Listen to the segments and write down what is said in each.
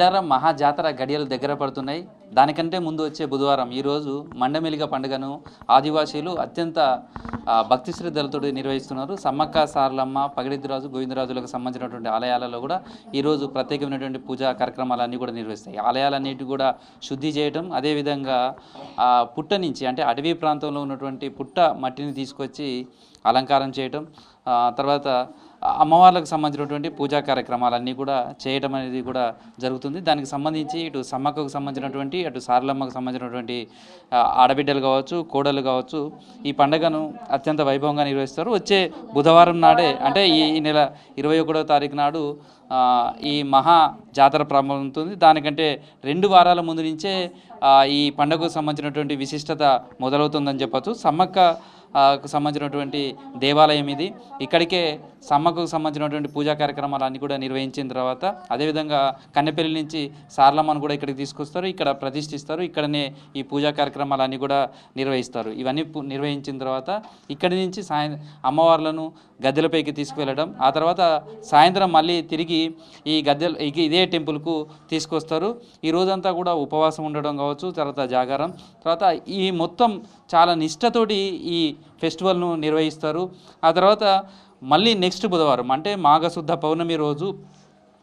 మేడారం మహాజాతర గడియలు దగ్గర పడుతున్నాయి. దానికంటే ముందు వచ్చే బుధవారం ఈరోజు మండమెలిగ పండుగను ఆదివాసీలు అత్యంత భక్తి శ్రద్ధలతో నిర్వహిస్తున్నారు. సమ్మక్క సార్లమ్మ పగడిద్దిరాజు గోవిందరాజులకు సంబంధించినటువంటి ఆలయాలలో కూడా ఈరోజు ప్రత్యేకమైనటువంటి పూజా కార్యక్రమాలన్నీ కూడా నిర్వహిస్తాయి. ఆలయాలన్నిటి కూడా శుద్ధి చేయటం అదేవిధంగా పుట్ట నుంచి అంటే అటవీ ప్రాంతంలో ఉన్నటువంటి పుట్ట మట్టిని తీసుకొచ్చి అలంకారం చేయటం తర్వాత అమ్మవార్లకు సంబంధించినటువంటి పూజా కార్యక్రమాలన్నీ కూడా చేయటం అనేది కూడా జరుగుతుంది. దానికి సంబంధించి ఇటు సమ్మక్కకు సంబంధించినటువంటి అటు సారలమ్మకు సంబంధించినటువంటి ఆడబిడ్డలు కావచ్చు కోడలు కావచ్చు ఈ పండుగను అత్యంత వైభవంగా నిర్వహిస్తారు. వచ్చే బుధవారం నాడే అంటే ఈ నెల ఇరవై ఒకటో తారీఖు నాడు ఈ మహా జాతర ప్రారంభమవుతుంది దానికంటే రెండు వారాల ముందు నుంచే ఈ పండుగకు సంబంధించినటువంటి విశిష్టత మొదలవుతుందని చెప్పచ్చు. సమ్మక్క సంబంధించినటువంటి దేవాలయం ఇది. ఇక్కడికే సమ్మకు సంబంధించినటువంటి పూజా కార్యక్రమాలు అన్నీ కూడా నిర్వహించిన తర్వాత అదేవిధంగా కన్నెపల్లి నుంచి సార్లమ్మను కూడా ఇక్కడికి తీసుకొస్తారు. ఇక్కడ ప్రతిష్ఠిస్తారు. ఇక్కడనే ఈ పూజా కార్యక్రమాలు అన్నీ కూడా నిర్వహిస్తారు. ఇవన్నీ నిర్వహించిన తర్వాత ఇక్కడి నుంచి సాయం అమ్మవార్లను గద్దెలపైకి తీసుకువెళ్ళడం ఆ తర్వాత సాయంత్రం మళ్ళీ తిరిగి ఈ గద్దెలు ఇదే టెంపుల్కు తీసుకొస్తారు. ఈ రోజంతా కూడా ఉపవాసం ఉండడం కావచ్చు తర్వాత జాగారం. తర్వాత ఈ మొత్తం చాలా నిష్టతోటి ఈ ఫెస్టివల్ను నిర్వహిస్తారు. ఆ తర్వాత మళ్ళీ నెక్స్ట్ బుధవారం అంటే మాఘశుద్ధ పౌర్ణమి రోజు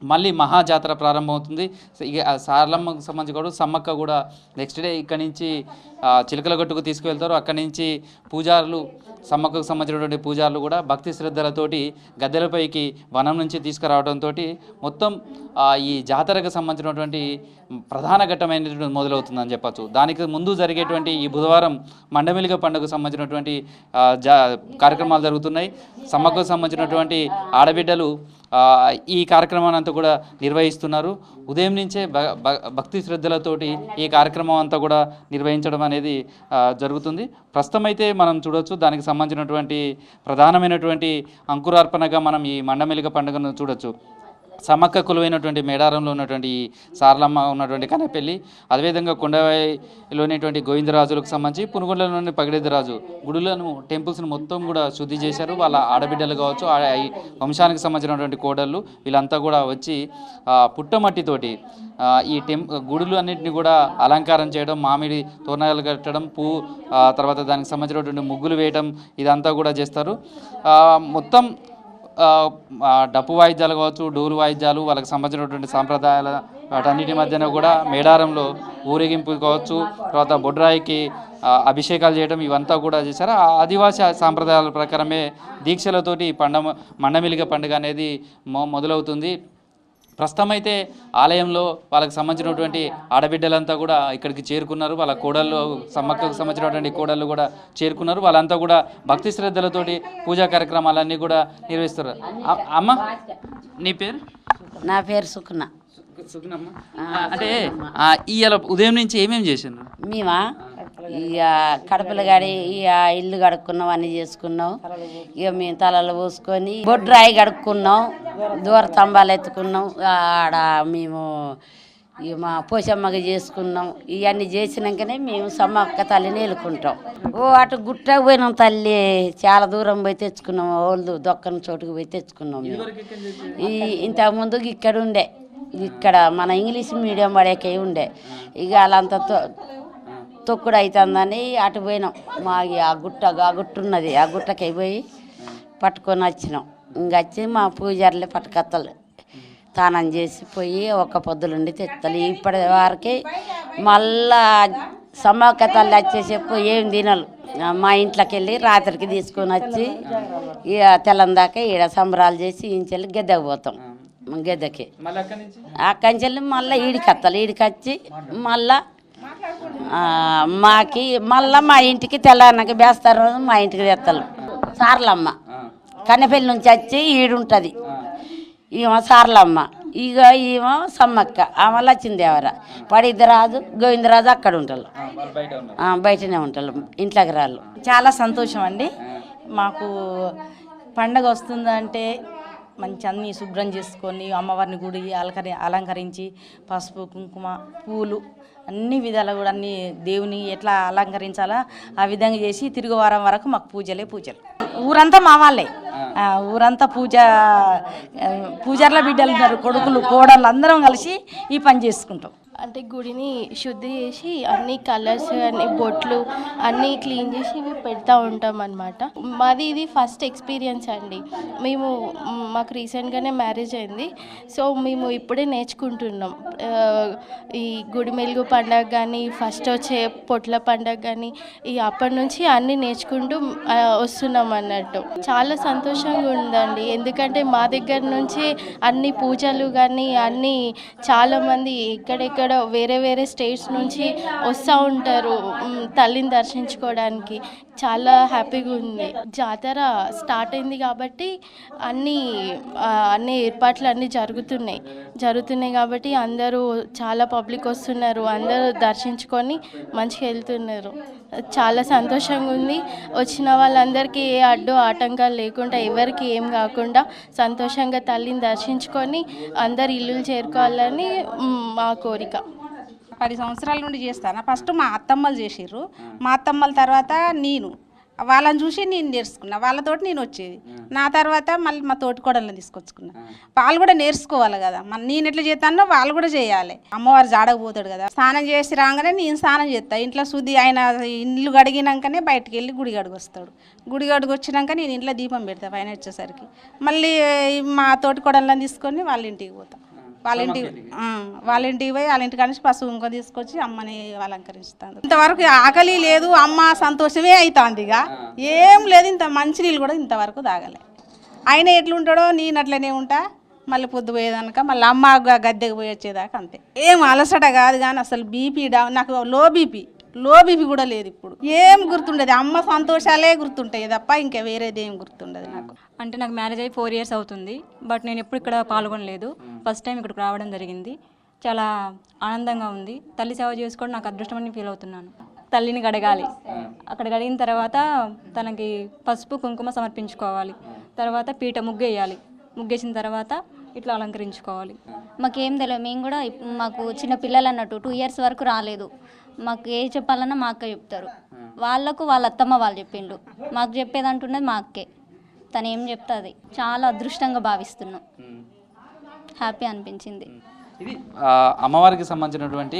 మళ్ళీ మహాజాతర ప్రారంభమవుతుంది. ఇక సారలమ్మకు సంబంధించి కూడా సమ్మక్క కూడా నెక్స్ట్ డే ఇక్కడి నుంచి ఆ, గట్టుకు తీసుకువెళ్తారు. అక్కడి నుంచి పూజారులు సమ్మక్కకు సంబంధించినటువంటి పూజారులు కూడా భక్తి శ్రద్ధలతోటి గద్దెలపైకి వనం నుంచి తీసుకురావడంతో మొత్తం ఈ జాతరకు సంబంధించినటువంటి ప్రధాన ఘట్టమైనటువంటి మొదలవుతుందని చెప్పచ్చు. దానికి ముందు జరిగేటువంటి ఈ బుధవారం మండమిలిగ పండుగకు సంబంధించినటువంటి జా కార్యక్రమాలు జరుగుతున్నాయి. సమ్మక్కకు సంబంధించినటువంటి ఆడబిడ్డలు ఈ కార్యక్రమాన్ని అంతా కూడా నిర్వహిస్తున్నారు. ఉదయం నుంచే భ- భ- భక్తి శ్రద్ధలతోటి ఈ కార్యక్రమం అంతా కూడా నిర్వహించడం అనేది జరుగుతుంది. ప్రస్తుతం అయితే మనం చూడవచ్చు దానికి సంబంధించినటువంటి ప్రధానమైనటువంటి అంకురార్పణగా మనం ఈ మండమెలిక పండుగను చూడొచ్చు. సమక్క కొలువైనటువంటి మేడారంలో ఉన్నటువంటి ఈ సారలమ్మ ఉన్నటువంటి కనపల్లి అదేవిధంగా కొండవాయిలోనేటువంటి గోవిందరాజులకు సంబంధించి పునుగొండలోని పగిడేదిరాజు గుడులను టెంపుల్స్ని మొత్తం కూడా శుద్ధి చేశారు. వాళ్ళ ఆడబిడ్డలు కావచ్చు ఆ వంశానికి సంబంధించినటువంటి కోడళ్ళు వీళ్ళంతా కూడా వచ్చి పుట్టమట్టితోటి ఈ టెం గుడులు అన్నింటినీ కూడా అలంకారం చేయడం మామిడి తోరణాలు కట్టడం పూ తర్వాత దానికి సంబంధించినటువంటి ముగ్గులు వేయడం ఇదంతా కూడా చేస్తారు. మొత్తం డప్పు వాయిద్యాలు కావచ్చు డోలు వాయిద్యాలు వాళ్ళకి సంబంధించినటువంటి సాంప్రదాయాల వాటన్నిటి మధ్యన కూడా మేడారంలో ఊరేగింపు కావచ్చు తర్వాత బొడ్రాయికి అభిషేకాలు చేయడం ఇవంతా కూడా చేశారు. ఆ ఆదివాసీ సాంప్రదాయాల ప్రకారమే దీక్షలతోటి పండ పండగ మండమిలిగ పండుగ అనేది మొ మొదలవుతుంది. ప్రస్తుతం అయితే ఆలయంలో వాళ్ళకి సంబంధించినటువంటి ఆడబిడ్డలంతా కూడా ఇక్కడికి చేరుకున్నారు. వాళ్ళ కోడళ్ళు సమ్మక్కకు సంబంధించినటువంటి కోడళ్ళు కూడా చేరుకున్నారు. వాళ్ళంతా కూడా భక్తి శ్రద్ధలతోటి పూజా కార్యక్రమాలన్నీ కూడా నిర్వహిస్తారు. అమ్మ నీ పేరు? నా పేరు సుకున సుగుణమ్మ అంటే ఇవాళ ఉదయం నుంచి ఏమేమి చేసిండ్రు? మేమా? ఇక కడపలు గడి ఇక ఇల్లు కడుక్కున్నాం అన్నీ చేసుకున్నాం. ఇక మేము తలలు పోసుకొని బొడ్రాయి కడుక్కున్నాం. దూర స్తంభాలు ఎత్తుకున్నాం. ఆడ మేము ఇక మా పోషమ్మగా చేసుకున్నాం. ఇవన్నీ చేసినాకనే మేము సమ్మక్క తల్లిని ఎలుకుంటాం ఓ అటు గుట్టకు పోయినాం తల్లి. చాలా దూరం పోయి తెచ్చుకున్నాం. ఓళ్ళు దొక్కని చోటుకు పోయి తెచ్చుకున్నాం మేము. ఈ ఇంతకుముందు ఇక్కడ ఉండే ఇక్కడ మన ఇంగ్లీష్ మీడియం పడేకే ఉండే. ఇక వాళ్ళంతా తొక్కుడు అవుతుందని అటు పోయినాం. మా ఈ ఆ గుట్ట ఆ గుట్ట ఉన్నది ఆ గుట్టకి పోయి పట్టుకొని వచ్చినాం. ఇంక వచ్చి మా పూజారులే పట్టుకత్తలు. స్నానం చేసి పోయి ఒక్క పొద్దులుండి తెత్తలు. ఇప్పటి వరకు మళ్ళా సమ్మక్క తల్లి వచ్చేసేపు ఏం తినలు. మా ఇంట్లోకి వెళ్ళి రాత్రికి తీసుకొని వచ్చి తెల్లం దాకా ఈడ సంబరాలు చేసి ఇంచెల్లి గెద్దకు పోతాం. గెద్దకి. అక్కడి నుంచి మళ్ళీ ఈడికి వస్తాను ఈడికి వచ్చి మళ్ళా మాకి మళ్ళా మా ఇంటికి తెల్లారికి బేస్తారు రోజు మా ఇంటికి తెత్తలు. సార్లమ్మ. కన్నెపల్లి నుంచి వచ్చి ఈడుంటుంది. ఈమె సార్లమ్మ. ఇక ఈమె సమ్మక్క. ఆమె లచ్చిందేవర పడిద్దరాజు గోవిందరాజు అక్కడ ఉంటారు బయటనే ఉంటారు ఇంట్లోకి రాళ్ళు. చాలా సంతోషం అండి మాకు పండగ వస్తుందంటే మంచి అన్నీ శుభ్రం చేసుకొని అమ్మవారిని గుడి అలంకరి అలంకరించి పసుపు కుంకుమ పూలు అన్ని విధాలు కూడా అన్ని దేవుని ఎట్లా అలంకరించాలా ఆ విధంగా చేసి తిరుగు వారం వరకు మాకు పూజలే పూజలు. ఊరంతా మా వాళ్ళే. ఊరంతా పూజ పూజార్ల బిడ్డలు ఉన్నారు కొడుకులు కోడళ్ళు అందరం కలిసి ఈ పని చేసుకుంటాం. అంటే గుడిని శుద్ధి చేసి అన్ని కలర్స్ అన్ని బొట్లు అన్నీ క్లీన్ చేసి ఇవి పెడతా ఉంటాం అనమాట మాది ఇది ఫస్ట్ ఎక్స్పీరియన్స్ అండి. మేము మాకు రీసెంట్గానే మ్యారేజ్ అయింది. సో మేము ఇప్పుడే నేర్చుకుంటున్నాం. ఈ గుడి మెలుగు పండగ కానీ ఫస్ట్ వచ్చే పొట్ల పండగ కానీ ఈ అప్పటి నుంచి అన్నీ నేర్చుకుంటూ వస్తున్నాం అన్నట్టు. చాలా సంతోషంగా ఉందండి. ఎందుకంటే మా దగ్గర నుంచి అన్ని పూజలు కానీ అన్నీ చాలామంది ఎక్కడెక్కడ వేరే వేరే స్టేట్స్ నుంచి వస్తూ ఉంటారు తల్లిని దర్శించుకోవడానికి. చాలా హ్యాపీగా ఉంది. జాతర స్టార్ట్ అయింది కాబట్టి అన్ని అన్ని ఏర్పాట్లు అన్నీ జరుగుతున్నాయి. జరుగుతున్నాయి కాబట్టి అందరూ చాలా పబ్లిక్ వస్తున్నారు. అందరూ దర్శించుకొని మంచిగా వెళ్తున్నారు. చాలా సంతోషంగా ఉంది. వచ్చిన వాళ్ళందరికీ ఏ అడ్డు ఆటంకాలు లేకుండా ఎవరికి ఏం కాకుండా సంతోషంగా తల్లిని దర్శించుకొని అందరు ఇల్లులు చేరుకోవాలని మా కోరిక. కోరిక పది సంవత్సరాల నుండి చేస్తాను? ఫస్ట్ మా అత్తమ్మలు చేసిర్రు. మా అత్తమ్మల తర్వాత నేను. వాళ్ళని చూసి నేను నేర్చుకున్నా. వాళ్ళతోటి నేను వచ్చేది. నా తర్వాత మళ్ళీ మా తోటి కోడళ్ళని తీసుకొచ్చుకున్నా వాళ్ళు కూడా నేర్చుకోవాలి కదా. మన నేను ఎట్లా చేస్తానో వాళ్ళు కూడా చేయాలి. అమ్మవారు జాడకపోతాడు కదా. స్నానం చేసి రాగానే నేను స్నానం చేస్తా. ఇంట్లో శుద్ధి ఆయన ఇల్లు గడిగినాకనే బయటికి వెళ్ళి గుడి గడుగు వస్తాడు. గుడి గడుగు వచ్చినాక నేను ఇంట్లో దీపం పెడతా పైన వచ్చేసరికి. మళ్ళీ మా తోటి కోడళ్ళని తీసుకొని వాళ్ళ ఇంటికి పోతా. వాళ్ళ ఇంటికి. ఆ, వాళ్ళ ఇంటికి పోయి వాళ్ళ ఇంటికి నుంచి పసుపు ఇంకో తీసుకొచ్చి అమ్మని అలంకరిస్తాను ఇంతవరకు ఆకలి లేదు అమ్మ సంతోషమే అవుతుంది ఇక. ఏం లేదు ఇంత మంచినీళ్ళు కూడా ఇంతవరకు తాగలే. ఆయన ఎట్లుంటాడో నేను అట్లనే ఉంటా. మళ్ళీ పొద్దు పోయేదాక మళ్ళీ అమ్మ గద్దెకి పోయి వచ్చేదాకా అంతే. ఏం అలసట కాదు కానీ అసలు బీపీ డా నాకు లో బీపీ. లో బీపీ కూడా లేదు ఇప్పుడు. ఏం గుర్తుండదు. అమ్మ సంతోషాలే గుర్తుంటాయి తప్ప ఇంకా వేరేది ఏం గుర్తుండదు నాకు. అంటే నాకు మ్యారేజ్ అయ్యి ఫోర్ ఇయర్స్ అవుతుంది. బట్ నేను ఎప్పుడు ఇక్కడ పాల్గొనలేదు. ఫస్ట్ టైం ఇక్కడికి రావడం జరిగింది. చాలా ఆనందంగా ఉంది. తల్లి సేవ చేసుకోవడం నాకు అదృష్టమని ఫీల్ అవుతున్నాను. తల్లిని గడగాలి అక్కడ గడిగిన తర్వాత తనకి పసుపు కుంకుమ సమర్పించుకోవాలి. తర్వాత పీట ముగ్గేయాలి. ముగ్గేసిన తర్వాత ఇట్లా అలంకరించుకోవాలి. మాకేం తెలియదు మేము కూడా మాకు చిన్న పిల్లలు అన్నట్టు టూ ఇయర్స్ వరకు రాలేదు. మాకు ఏ చెప్పాలన్నా మా అక్క చెప్తారు వాళ్ళకు వాళ్ళ అత్తమ్మ వాళ్ళు చెప్పిండు మాకు చెప్పేది అంటున్నది మా అక్కే తను ఏం చెప్తుంది? చాలా అదృష్టంగా భావిస్తున్నాం. హ్యాపీ అనిపించింది. ఇది అమ్మవారికి సంబంధించినటువంటి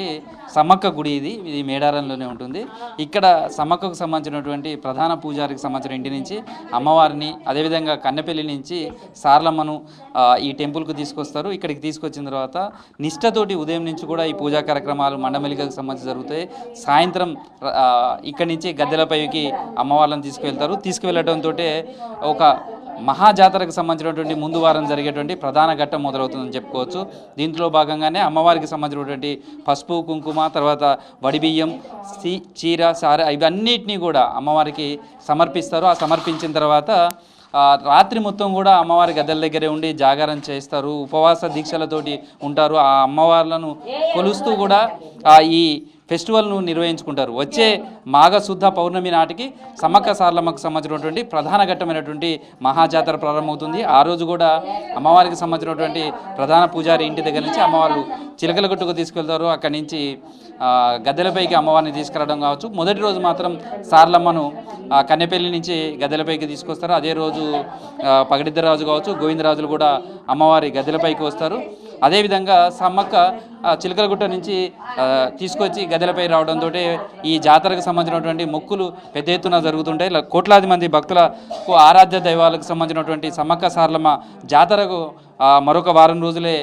సమ్మక్క గుడి ఇది ఇది మేడారంలోనే ఉంటుంది. ఇక్కడ సమ్మక్కకు సంబంధించినటువంటి ప్రధాన పూజారికి సంబంధించిన ఇంటి నుంచి అమ్మవారిని అదేవిధంగా కన్నెపల్లి నుంచి సార్లమ్మను ఈ టెంపుల్కు తీసుకొస్తారు. ఇక్కడికి తీసుకొచ్చిన తర్వాత నిష్టతోటి ఉదయం నుంచి కూడా ఈ పూజా కార్యక్రమాలు మండమెలికకు సంబంధించి జరుగుతాయి. సాయంత్రం ఇక్కడి నుంచి గద్దెలపైకి అమ్మవార్లను తీసుకువెళ్తారు. తీసుకువెళ్ళడంతో ఒక మహాజాతరకు సంబంధించినటువంటి ముందు వారం జరిగేటువంటి ప్రధాన ఘట్టం మొదలవుతుందని చెప్పుకోవచ్చు. దీంట్లో భాగంగానే అమ్మవారికి సంబంధించినటువంటి పసుపు కుంకుమ తర్వాత వడిబియ్యం సి చీర సార ఇవన్నిటినీ కూడా అమ్మవారికి సమర్పిస్తారు. ఆ సమర్పించిన తర్వాత రాత్రి మొత్తం కూడా అమ్మవారి గద్దెల దగ్గరే ఉండి జాగారం చేస్తారు ఉపవాస దీక్షలతోటి ఉంటారు. ఆ అమ్మవార్లను కొలుస్తూ కూడా ఈ ఫెస్టివల్ను నిర్వహించుకుంటారు. వచ్చే మాఘశుద్ధ పౌర్ణమి నాటికి సమ్మక్క సార్లమ్మకు సంబంధించినటువంటి ప్రధాన ఘట్టమైనటువంటి మహాజాతర ప్రారంభమవుతుంది. ఆ రోజు కూడా అమ్మవారికి సంబంధించినటువంటి ప్రధాన పూజారి ఇంటి దగ్గర నుంచి అమ్మవారు చిలకల గుట్టుకు తీసుకెళ్తారు. అక్కడి నుంచి గద్దెలపైకి అమ్మవారిని తీసుకురావడం కావచ్చు. మొదటి రోజు మాత్రం సార్లమ్మను కన్నెపల్లి నుంచి గద్దెలపైకి తీసుకొస్తారు. అదే రోజు పగడిద్దరాజు కావచ్చు గోవిందరాజులు కూడా అమ్మవారి గద్దెలపైకి వస్తారు. అదేవిధంగా సమ్మక్క చిలకలగుట్ట నుంచి తీసుకొచ్చి గదెలపై రావడంతో ఈ జాతరకు సంబంధించినటువంటి మొక్కులు పెద్ద ఎత్తున జరుగుతుంటాయి. ఇలా కోట్లాది మంది భక్తులకు ఆరాధ్య దైవాలకు సంబంధించినటువంటి సమ్మక్క సార్లమ్మ జాతరకు మరొక వారం రోజులే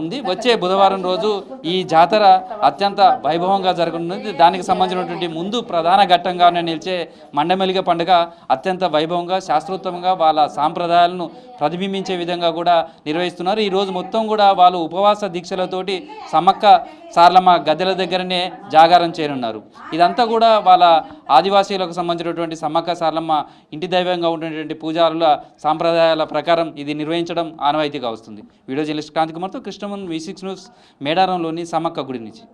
ఉంది వచ్చే బుధవారం రోజు ఈ జాతర అత్యంత వైభవంగా జరగనుంది దానికి సంబంధించినటువంటి ముందు ప్రధాన ఘట్టంగానే నిలిచే మండమెలిగ పండుగ అత్యంత వైభవంగా శాస్త్రోత్తమంగా వాళ్ళ సాంప్రదాయాలను ప్రతిబింబించే విధంగా కూడా నిర్వహిస్తున్నారు. ఈ రోజు మొత్తం కూడా వాళ్ళు ఉపవాస దీక్షలతోటి సమ్మక్క సార్లమ్మ గద్దెల దగ్గరనే జాగారం చేరున్నారు. ఇదంతా కూడా వాళ్ళ ఆదివాసీలకు సంబంధించినటువంటి సమ్మక్క సార్లమ్మ ఇంటి దైవంగా ఉన్నటువంటి పూజారుల సాంప్రదాయాల ప్రకారం ఇది నిర్వహించడం ఆనవాయితీగా వస్తుంది. వీడియో జర్నలిస్ట్ కాంతి కుమార్తో కృష్ణమన్ వి సిక్స్ న్యూస్ మేడారంలోని సమక్క గుడి నుంచి.